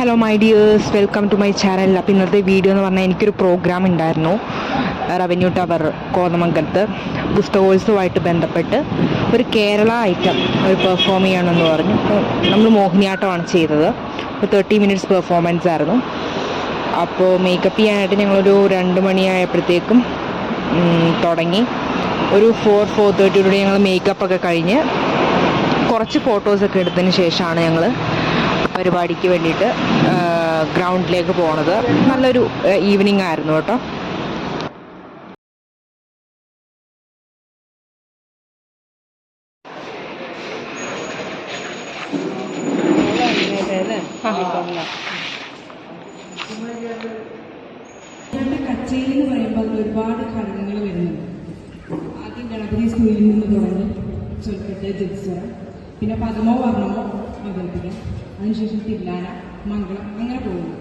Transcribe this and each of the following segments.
Hello my dears welcome to my channel അപ്പോൾ ഇന്നത്തെ video എന്ന് പറഞ്ഞാൽ എനിക്കൊരു പ്രോഗ്രാം ഉണ്ടായിരുന്നു. റവന്യൂ ടവർ കോതമംഗലത്ത്. പുസ്തകോത്സവമായിട്ട് ബന്ധപ്പെട്ട് ഒരു കേരള ഐറ്റം ഒരു പെർഫോം ചെയ്യണമെന്ന് പറഞ്ഞു. നമ്മൾ മോഹിനിയാട്ടമാണ് ചെയ്തത്. ഒരു തേർട്ടി മിനിറ്റ്സ് പെർഫോമൻസ് ആയിരുന്നു. അപ്പോൾ മേക്കപ്പ് ചെയ്യാനായിട്ട് ഞങ്ങളൊരു രണ്ട് മണിയായപ്പോഴത്തേക്കും തുടങ്ങി. ഒരു ഫോർ ഫോർ തേർട്ടിയോടെ ഞങ്ങൾ മേക്കപ്പൊക്കെ കഴിഞ്ഞ് കുറച്ച് ഫോട്ടോസൊക്കെ എടുത്തതിന് ശേഷമാണ് ഞങ്ങൾ പരിപാടിക്ക് വേണ്ടിയിട്ട് ഗ്രൗണ്ടിലേക്ക് പോണത്. നല്ലൊരു ഈവനിങ് ആയിരുന്നു കേട്ടോ. കച്ചേരി എന്ന് പറയുമ്പോൾ ഒരുപാട് ഘടകങ്ങൾ വരുന്നുണ്ട്. ആദ്യം ഗണപതി സ്കൂളിൽ നിന്ന് തുടങ്ങി. ചൊൽക്കെട്ട് ജത്സ്വരം പിന്നെ പദമോ വർണമോ അവതരിപ്പിക്കാം അതിനുശേഷം തില്ലാന മംഗളം അങ്ങനെ പോകുന്നു.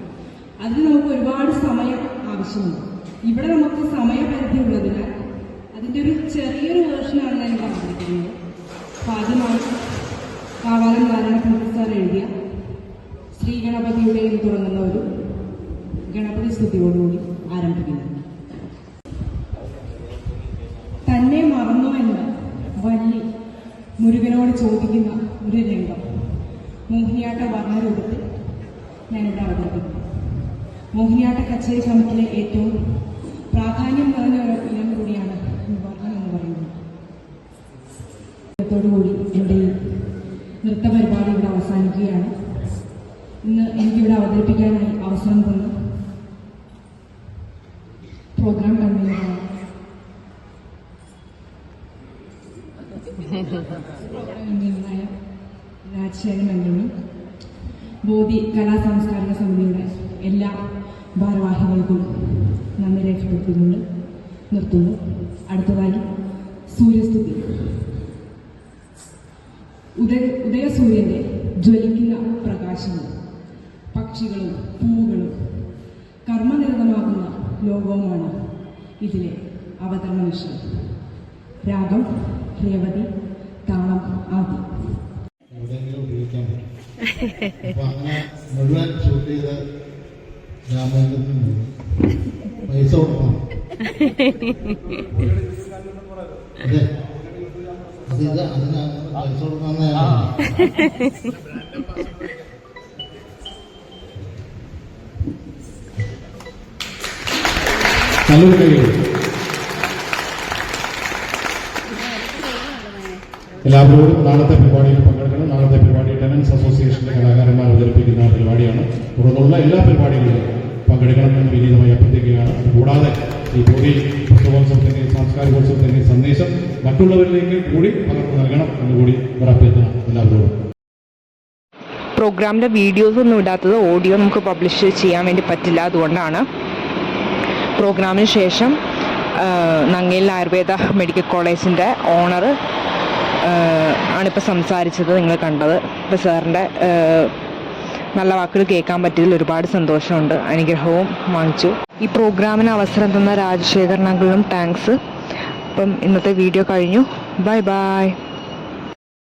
അതിന് നമുക്ക് ഒരുപാട് സമയം ആവശ്യമുണ്ട്. ഇവിടെ നമുക്ക് സമയപരിധി ഉള്ളതിനാൽ അതിന്റെ ഒരു ചെറിയൊരു വേർഷനാണ് ഞാൻ പറഞ്ഞിരിക്കുന്നത്. അവതരിപ്പിക്കുന്നത് ആദ്യമാണ് കാവാലം നാരായണ സാർ എഴുതിയ ശ്രീ ഗണപതിയുടെയും തുടങ്ങുന്ന ഒരു ഗണപതി സ്തുതിയോടുകൂടി ആരംഭിക്കുന്നു. തന്നെ മറന്നു എന്ന് വള്ളി മുരുകനോട് ചോദിക്കുന്ന ഒരു രംഗം. മോഹിനിയാട്ട വർണരൂപത്തിൽ ഞാനിവിടെ അവതരിപ്പിക്കുന്നു മോഹിനിയാട്ട കച്ചേരി ശ്രമത്തിലെ ഏറ്റവും പ്രാധാന്യം നിറഞ്ഞ ഒരു ഇനം കൂടിയാണ് വർണം എന്ന് പറയുന്നത്. കൂടി എന്റെ ഈ നൃത്ത പരിപാടി ഇവിടെ അവസാനിക്കുകയാണ്. ഇന്ന് എനിക്കിവിടെ അവതരിപ്പിക്കാനായി അവസരം തന്നു. പ്രോഗ്രാം രാജശേഖരൻ മല്ലണി ബോധി കലാ സാംസ്കാരിക സമിതിയുടെ എല്ലാ ഭാരവാഹികൾക്കും നന്ദി രേഖപ്പെടുത്തിക്കൊണ്ട് നിർത്തുന്നു. അടുത്തതായി സൂര്യസ്തുതി. ഉദയ ഉദയസൂര്യന്റെ ജ്വലിക്കുന്ന പ്രകാശവും പക്ഷികളും പൂവുകളും കർമ്മനിരതമാകുന്ന ലോകവുമാണ് ഇതിലെ അവതരണ വിഷയം. രാഗം രേവതി പറ്റും അപ്പൊ അങ്ങനെ മുഴുവൻ ഷൂട്ട് ചെയ്ത രാമേന്ദ്രത്തിൽ നിന്ന് പൈസ കൊടുക്കണം അതെ അതിത് അതിന് പൈസ കൊടുക്കാന്ന് ഞാൻ എല്ലാവരോടും നാളത്തെ പരിപാടിയിൽ പങ്കെടുക്കണം. നാളത്തെ പരിപാടി ടെനൻസ് അസോസിയേഷന്റെ കലാകാരന്മാർ അവതരിപ്പിക്കുന്ന പരിപാടിയാണ്. തുടർന്നുള്ള എല്ലാ പരിപാടികളിലും പങ്കെടുക്കണമെന്ന് വിനീതമായി അഭ്യർത്ഥിക്കുകയാണ്. അതുകൂടാതെ ഈ ബോഡി പുസ്തകോത്സവത്തിന്റെ സാംസ്കാരികോത്സവത്തിന്റെ സന്ദേശം മറ്റുള്ളവരിലേക്ക് കൂടി പകർന്നു നൽകണം എന്നുകൂടി ഒരു എല്ലാവരോടും. പ്രോഗ്രാമിന്റെ വീഡിയോസ് ഒന്നും ഇടാത്തത് ഓഡിയോ നമുക്ക് പബ്ലിഷ് ചെയ്യാൻ വേണ്ടി പറ്റില്ല. അതുകൊണ്ടാണ് പ്രോഗ്രാമിന് ശേഷം നങ്ങയിൽ ആയുർവേദ മെഡിക്കൽ കോളേജിന്റെ ഓണർ ആണിപ്പോൾ സംസാരിച്ചത് നിങ്ങൾ കണ്ടത്. ഇപ്പോൾ സാറിന്റെ നല്ല വാക്കുകൾ കേൾക്കാൻ പറ്റിയതിൽ ഒരുപാട് സന്തോഷമുണ്ട്. അനുഗ്രഹവും വാങ്ങിച്ചു. ഈ പ്രോഗ്രാമിന് അവസരം തന്ന രാജശേഖരൻ അങ്കിളിനും താങ്ക്സ് അപ്പം ഇന്നത്തെ വീഡിയോ കഴിഞ്ഞു. Bye bye